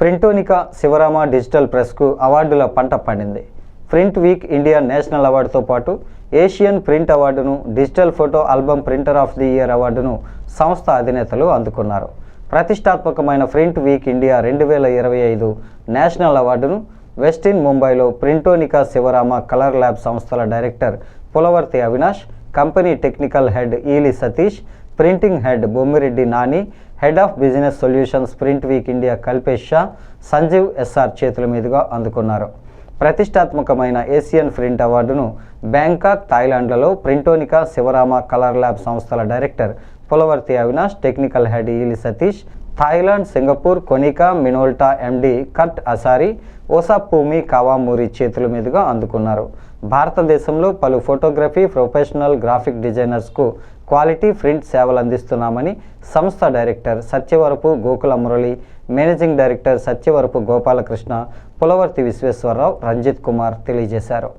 Printonica Shivarama digital ప్రెస్కు అవార్డుల పంట పండింది. ప్రింట్ వీక్ ఇండియా నేషనల్ అవార్డుతో పాటు ఏషియన్ ప్రింట్ అవార్డును digital photo album printer of the year అవార్డును సంస్థ అధినేతలు అందుకున్నారు. ప్రతిష్టాత్మకమైన ప్రింట్ వీక్ ఇండియా రెండు వేల ఇరవై ఐదు నేషనల్ అవార్డును వెస్టిన్ ముంబైలో ప్రింటోనికా శివరామ కలర్ ల్యాబ్ సంస్థల director Pulavarthi Avinash company technical head Eeli Satish printing head Bommireddy Nani head of business solutions print week India Kalpesh Shah Sanjeev S R చేతుల మీదుగా అందుకున్నారు. ప్రతిష్టాత్మకమైన ఏసియన్ ప్రింట్ అవార్డును బ్యాంకాక్ థాయిలాండ్లలో Printonica Sivarama colour lab సంస్థల director Pulavarthi Avinash technical head Eeli Satish Thailand Singapore Konica Minolta MD cut అసారి ఓసాపూమి కావామూరి చేతుల మీదుగా అందుకున్నారు. భారతదేశంలో పలు photography professional graphic డిజైనర్స్కు quality print సేవలు అందిస్తున్నామని సంస్థ director Satyavarapu Gokula Murali managing director Satyavarapu Gopalakrishna Pulavarthi Visweswararao Ranjith Kumar తెలియజేశారు.